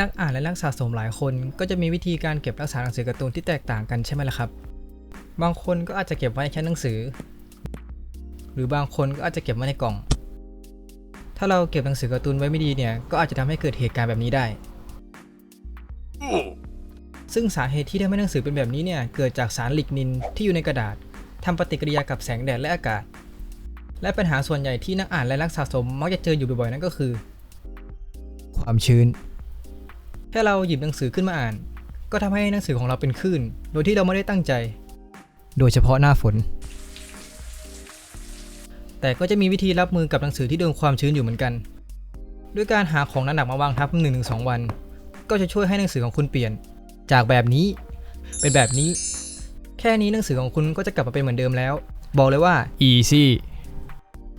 นักอ่านและนักสะสมหลายคน ก็จะมีวิธีการเก็บรักษาหนังสือการ์ตูนที่แตกต่างกันใช่ไหมล่ะครับ บางคนก็อาจจะเก็บไว้ในชั้นหนังสือ หรือบางคนก็อาจจะเก็บไว้ในกล่อง ถ้าเราเก็บหนังสือการ์ตูนไว้ไม่ดีเนี่ย ก็อาจจะทำให้เกิดเหตุการณ์แบบนี้ได้ ซึ่งสาเหตุที่ทำให้หนังสือเป็นแบบนี้เนี่ย เกิดจากสารลิกนินที่อยู่ในกระดาษทำปฏิกิริยากับแสงแดดและอากาศ และปัญหาส่วนใหญ่ที่นักอ่านและนักสะสมมักจะเจออยู่บ่อยๆนั่นก็คือ ความชื้น แค่เราหยิบหนังสือขึ้นมาอ่าน ก็ทำให้หนังสือของเราเป็นคลื่น โดยที่เราไม่ได้ตั้งใจ โดยเฉพาะหน้าฝน แต่ก็จะมีวิธีรับมือกับหนังสือที่โดนความชื้นอยู่เหมือนกัน ด้วยการหาของหนักๆมาวางทับ1-2วัน ก็จะช่วยให้หนังสือของคุณเปลี่ยน จากแบบนี้ เป็นแบบนี้ แค่นี้หนังสือของคุณก็จะกลับมาเป็นเหมือนเดิมแล้ว บอกเลยว่า easy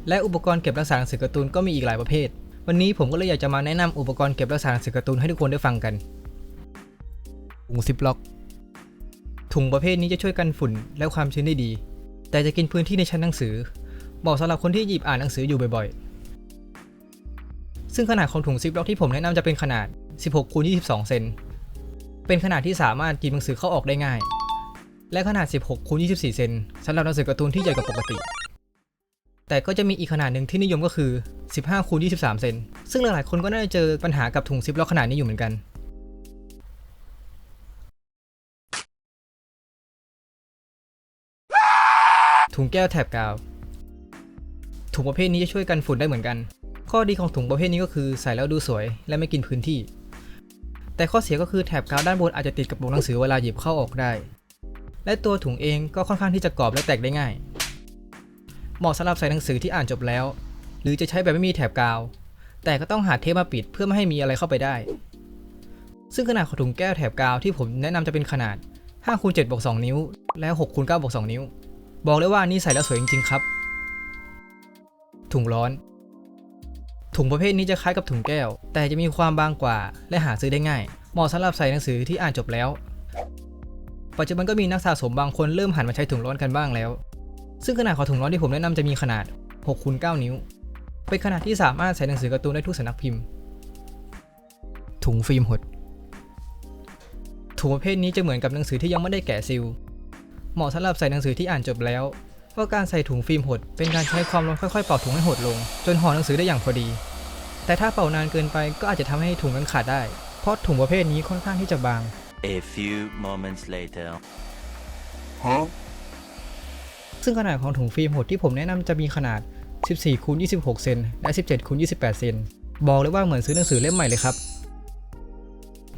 และอุปกรณ์เก็บรักษาหนังสือการ์ตูนก็มีอีกหลายประเภท วันนี้ผมก็เลยอยากจะมาแนะนำอุปกรณ์เก็บรักษาหนังสือการ์ตูนให้ทุกคนได้ฟังกัน ถุงซิปล็อก ถุงประเภทนี้จะช่วยกันฝุ่นและความชื้นได้ดี แต่จะกินพื้นที่ในชั้นหนังสือเหมาะสำหรับคนที่หยิบอ่านหนังสืออยู่บ่อยๆ ซึ่งขนาดของถุงซิปล็อกที่ผมแนะนำจะเป็นขนาด 16คูณ22 เซน เป็นขนาดที่สามารถกินหนังสือเข้าออกได้ง่าย และขนาด 16คูณ24 เซนสำหรับหนังสือการ์ตูนที่ใหญ่กว่าปกติ แต่ก็จะมีอีกขนาดหนึ่งที่นิยมก็คือ 15คูณ23 เซน ซึ่งหลายๆคนก็น่าจะเจอปัญหากับถุงซิปล็อกขนาดนี้อยู่เหมือนกัน ถุงแก้วแถบกาว ถุงประเภทนี้จะช่วยกันฝุ่นได้เหมือนกัน ข้อดีของถุงประเภทนี้ก็คือใส่แล้วดูสวย และไม่กินพื้นที่ แต่ข้อเสียก็คือแถบกาวด้านบนอาจจะติดกับปกหนังสือเวลาหยิบเข้าออกได้ และตัวถุงเองก็ค่อนข้างที่จะกรอบและแตกได้ง่าย เหมาะสำหรับใส่หนังสือที่อ่านจบแล้ว หรือจะใช้แบบไม่มีแถบกาว แต่ก็ต้องหาเทปมาปิดเพื่อไม่ให้มีอะไรเข้าไปได้ ซึ่งขนาดของถุงแก้วแถบกาวที่ผมแนะนำจะเป็นขนาด5คูณ7บวก2นิ้ว และ6คูณ9บวก2นิ้ว บอกเลยว่านี่ใส่แล้วสวยจริงๆครับ ถุงร้อน ถุงประเภทนี้จะคล้ายกับถุงแก้ว แต่จะมีความบางกว่า และหาซื้อได้ง่าย เหมาะสำหรับใส่หนังสือที่อ่านจบแล้ว ปัจจุบันก็มีนักสะสมบางคนเริ่มหันมาใช้ถุงร้อนกันบ้างแล้ว ซึ่งขนาดของถุงร้อนที่ผมแนะนำจะมีขนาด6คูณ9นิ้ว เป็นขนาดที่สามารถใส่หนังสือการ์ตูนได้ทุกสำนักพิมพ์ ถุงฟิล์มหด ถุงประเภทนี้จะเหมือนกับหนังสือที่ยังไม่ได้แกะซีลเหมาะสำหรับใส่หนังสือที่อ่านจบแล้ว เพราะการใส่ถุงฟิล์มหด เป็นการใช้ความร้อนค่อยๆเป่าถุงให้หดลง จนห่อหนังสือได้อย่างพอดี แต่ถ้าเป่านานเกินไปก็อาจจะทำให้ถุงนั้นขาดได้ เพราะถุงประเภทนี้ค่อนข้างที่จะบาง A few moments later. ซึ่งขนาดของถุงฟิล์มหดที่ผมแนะนำจะมีขนาด 14คูณ26 เซนและ 17คูณ28 เซนบอกเลยว่าเหมือนซื้อหนังสือเล่มใหม่เลยครับ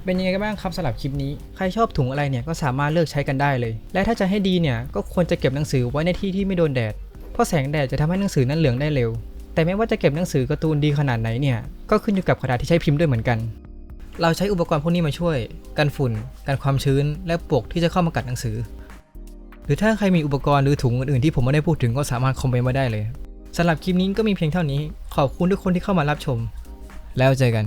เป็นยังไงกันบ้างครับสำหรับคลิปนี้ ใครชอบถุงอะไรเนี่ยก็สามารถเลือกใช้กันได้เลย และถ้าจะให้ดีเนี่ยก็ควรจะเก็บหนังสือไว้ในที่ที่ไม่โดนแดด เพราะแสงแดดจะทำให้หนังสือนั้นเหลืองได้เร็ว แต่ไม่ว่าจะเก็บหนังสือการ์ตูนดีขนาดไหนเนี่ย ก็ขึ้นอยู่กับกระดาษที่ใช้พิมพ์ด้วยเหมือนกัน เราใช้อุปกรณ์พวกนี้มาช่วย กันฝุ่น กันความชื้น และปลวกที่จะเข้ามากัดหนังสือ หรือถ้าใครมีอุปกรณ์หรือถุงอื่นๆที่ผมไม่ได้พูดถึงก็สามารถคอมเมนต์มาได้เลยสำหรับคลิปนี้ก็มีเพียงเท่านี้ ขอบคุณทุกคนที่เข้ามารับชม แล้วเจอกัน